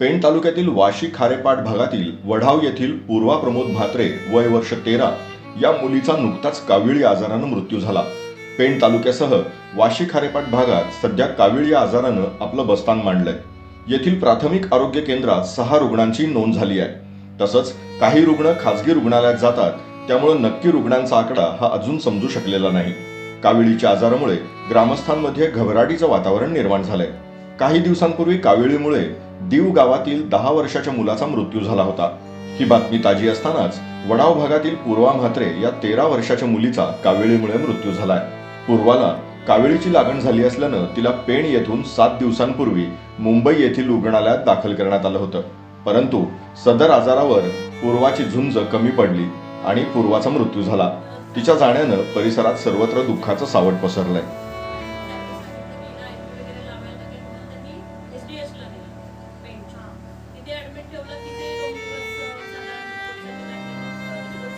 पेण तालुक्यातील वाशी खारेपाट भागातील वढाव येथील पूर्वा प्रमोद म्हात्रे वय वर्ष तेरा या मुलीचा नुकताच काविळी आजारानं मृत्यू झाला. पेण तालुक्यासह वाशी खारेपाट भागात सध्या काविळी आजारानं आपलं बस्तान मांडलंय. येथील प्राथमिक आरोग्य केंद्रात सहा रुग्णांची नोंद झाली आहे. तसंच काही रुग्ण खासगी रुग्णालयात जातात त्यामुळे नक्की रुग्णांचा आकडा हा अजून समजू शकलेला नाही. काविळीच्या आजारामुळे ग्रामस्थांमध्ये घबराटीचं वातावरण निर्माण झालंय. काही दिवसांपूर्वी काविळीमुळे दीव गावातील दहा वर्षाच्या मुलाचा मृत्यू झाला होता. ही बातमी ताजी असतानाच वडाव भागातील पूर्वा म्हात्रे या तेरा वर्षाच्या मुलीचा काविळीमुळे मृत्यू झालाय. पूर्वाला काविळीची लागण झाली असल्यानं तिला पेण येथून सात दिवसांपूर्वी मुंबई येथील रुग्णालयात दाखल करण्यात आलं होतं. परंतु सदर आजारावर पूर्वाची झुंज कमी पडली आणि पूर्वाचा मृत्यू झाला. तिच्या जाण्यानं परिसरात सर्वत्र दुःखाचं सावट पसरलंय. 有了你